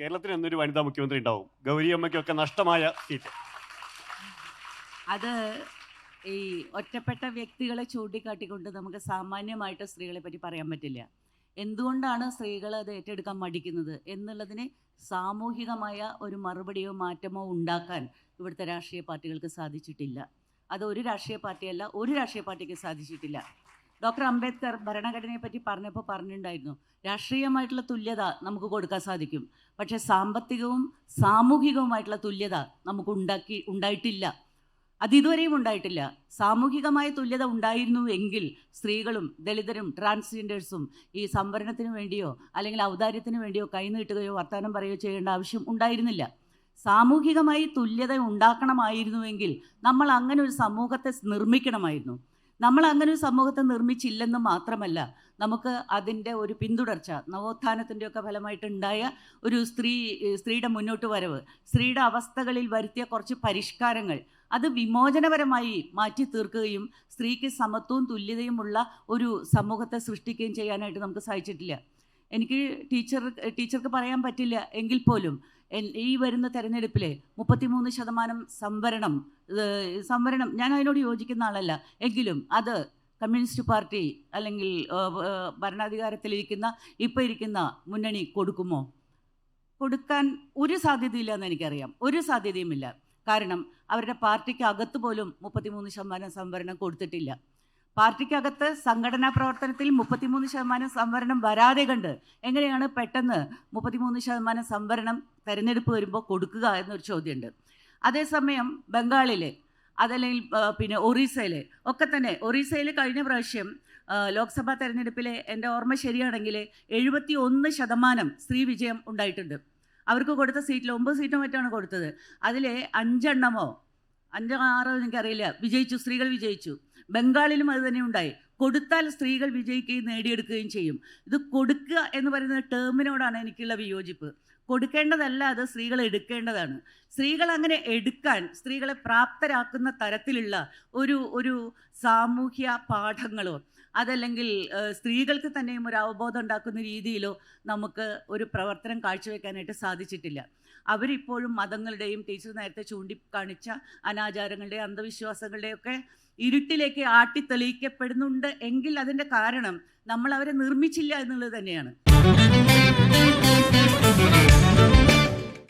കേരളത്തിന് എന്നൊരു വനിതാ മുഖ്യമന്ത്രി ഉണ്ടാവും. ഗൗരിയമ്മയ്ക്കൊക്കെ നഷ്ടമായ സീറ്റ്. അത് ഈ ഒറ്റപ്പെട്ട വ്യക്തികളെ ചൂണ്ടിക്കാട്ടിക്കൊണ്ട് നമുക്ക് സാമാന്യമായിട്ട് സ്ത്രീകളെ പറ്റി പറയാൻ പറ്റില്ല. എന്തുകൊണ്ടാണ് സ്ത്രീകൾ അത് ഏറ്റെടുക്കാൻ മടിക്കുന്നത്? എന്നുള്ളതിന് സാമൂഹികമായ ഒരു മറുപടിയോ മാറ്റമോ ഉണ്ടാക്കാൻ ഇവിടുത്തെ രാഷ്ട്രീയ പാർട്ടികൾക്ക് സാധിച്ചിട്ടില്ല. അത് ഒരു രാഷ്ട്രീയ പാർട്ടിയല്ല ഒരു രാഷ്ട്രീയ പാർട്ടിക്ക് സാധിച്ചിട്ടില്ല. ഡോക്ടർ അംബേദ്കർ ഭരണഘടനയെ പറ്റി പറഞ്ഞപ്പോൾ പറഞ്ഞിട്ടുണ്ടായിരുന്നു രാഷ്ട്രീയമായിട്ടുള്ള തുല്യത നമുക്ക് കൊടുക്കാൻ സാധിക്കും പക്ഷേ സാമ്പത്തികവും സാമൂഹികവുമായിട്ടുള്ള തുല്യത നമുക്ക് ഉണ്ടാക്കി ഉണ്ടായിട്ടില്ല. അത് ഇതുവരെയും ഉണ്ടായിട്ടില്ല. സാമൂഹികമായ തുല്യത ഉണ്ടായിരുന്നു എങ്കിൽ സ്ത്രീകളും ദളിതരും ട്രാൻസ്ജെൻഡേഴ്സും ഈ സംവരണത്തിന് വേണ്ടിയോ അല്ലെങ്കിൽ ഔദാര്യത്തിന് വേണ്ടിയോ കൈനീട്ടുകയോ വർത്തമാനം പറയുകയോ ചെയ്യേണ്ട ആവശ്യം ഉണ്ടായിരുന്നില്ല. സാമൂഹികമായി തുല്യത ഉണ്ടാക്കണമായിരുന്നുവെങ്കിൽ നമ്മൾ അങ്ങനെ ഒരു സമൂഹത്തെ നിർമ്മിക്കണമായിരുന്നു. നമ്മൾ അങ്ങനെ ഒരു സമൂഹത്തെ നിർമ്മിച്ചില്ലെന്ന് മാത്രമല്ല നമുക്ക് അതിന്റെ ഒരു പിന്തുടർച്ച നവോത്ഥാനത്തിന്റെയൊക്കെ ഫലമായിട്ടുണ്ടായ ഒരു സ്ത്രീ സ്ത്രീയുടെ മുന്നോട്ട് വരവ് സ്ത്രീയുടെ അവസ്ഥകളിൽ വരുത്തിയ കുറച്ച് പരിഷ്കാരങ്ങൾ അത് വിമോചനപരമായി മാറ്റി തീർക്കുകയും സ്ത്രീക്ക് സമത്വവും തുല്യതയുമുള്ള ഒരു സമൂഹത്തെ സൃഷ്ടിക്കുകയും ചെയ്യാനായിട്ട് നമുക്ക് സാധിച്ചിട്ടില്ല. എനിക്ക് ടീച്ചർ ടീച്ചർക്ക് പറയാൻ പറ്റില്ല എങ്കിൽ പോലും ഈ വരുന്ന തെരഞ്ഞെടുപ്പിൽ മുപ്പത്തിമൂന്ന് ശതമാനം സംവരണം സംവരണം ഞാൻ അതിനോട് യോജിക്കുന്ന ആളല്ല. എങ്കിലും അത് കമ്മ്യൂണിസ്റ്റ് പാർട്ടി അല്ലെങ്കിൽ ഭരണാധികാരത്തിലിരിക്കുന്ന ഇപ്പോൾ ഇരിക്കുന്ന മുന്നണി കൊടുക്കുമോ? കൊടുക്കാൻ ഒരു സാധ്യതയില്ല എന്ന് എനിക്കറിയാം. ഒരു സാധ്യതയുമില്ല. കാരണം അവരുടെ പാർട്ടിക്ക് അകത്ത് പോലും മുപ്പത്തിമൂന്ന് ശതമാനം സംവരണം കൊടുത്തിട്ടില്ല. പാർട്ടിക്കകത്ത് സംഘടനാ പ്രവർത്തനത്തിൽ മുപ്പത്തിമൂന്ന് ശതമാനം സംവരണം വരാതെ കണ്ട് എങ്ങനെയാണ് പെട്ടെന്ന് മുപ്പത്തിമൂന്ന് ശതമാനം സംവരണം തെരഞ്ഞെടുപ്പ് വരുമ്പോൾ കൊടുക്കുക എന്നൊരു ചോദ്യമുണ്ട്. അതേസമയം ബംഗാളിലെ അതല്ലെങ്കിൽ പിന്നെ ഒറീസയിൽ ഒക്കെ തന്നെ ഒറീസയിൽ കഴിഞ്ഞ പ്രാവശ്യം ലോക്സഭാ തെരഞ്ഞെടുപ്പിലെ എന്റെ ഓർമ്മ ശരിയാണെങ്കിൽ എഴുപത്തി ഒന്ന് ശതമാനം സ്ത്രീ വിജയം ഉണ്ടായിട്ടുണ്ട്. അവർക്ക് കൊടുത്ത സീറ്റിൽ ഒമ്പത് സീറ്റോ മറ്റാണ് കൊടുത്തത്. അതിലെ അഞ്ചെണ്ണമോ അഞ്ചോ ആറോ എനിക്കറിയില്ല വിജയിച്ചു. സ്ത്രീകൾ വിജയിച്ചു. ബംഗാളിലും അത് തന്നെ ഉണ്ടായി. കൊടുത്താൽ സ്ത്രീകൾ വിജയിക്കുകയും നേടിയെടുക്കുകയും ചെയ്യും. ഇത് കൊടുക്കുക എന്ന് പറയുന്ന ടേമിനോടാണ് എനിക്കുള്ള വിയോജിപ്പ്. കൊടുക്കേണ്ടതല്ല അത് സ്ത്രീകൾ എടുക്കേണ്ടതാണ്. സ്ത്രീകൾ അങ്ങനെ എടുക്കാൻ സ്ത്രീകളെ പ്രാപ്തരാക്കുന്ന തരത്തിലുള്ള ഒരു ഒരു സാമൂഹ്യ പാഠങ്ങളോ അതല്ലെങ്കിൽ സ്ത്രീകൾക്ക് തന്നെയും ഒരു അവബോധം ഉണ്ടാക്കുന്ന രീതിയിലോ നമുക്ക് ഒരു പ്രവർത്തനം കാഴ്ചവെക്കാനായിട്ട് സാധിച്ചിട്ടില്ല. അവരിപ്പോഴും മതങ്ങളുടെയും ടീച്ചർ നേരത്തെ ചൂണ്ടിക്കാണിച്ച അനാചാരങ്ങളുടെയും അന്ധവിശ്വാസങ്ങളുടെയൊക്കെ ഇരുട്ടിലേക്ക് ആട്ടിത്തെളിയിക്കപ്പെടുന്നുണ്ട് എങ്കിൽ അതിന്റെ കാരണം നമ്മൾ അവരെ നിർമ്മിച്ചില്ല എന്നുള്ളത് തന്നെയാണ്. Thank you.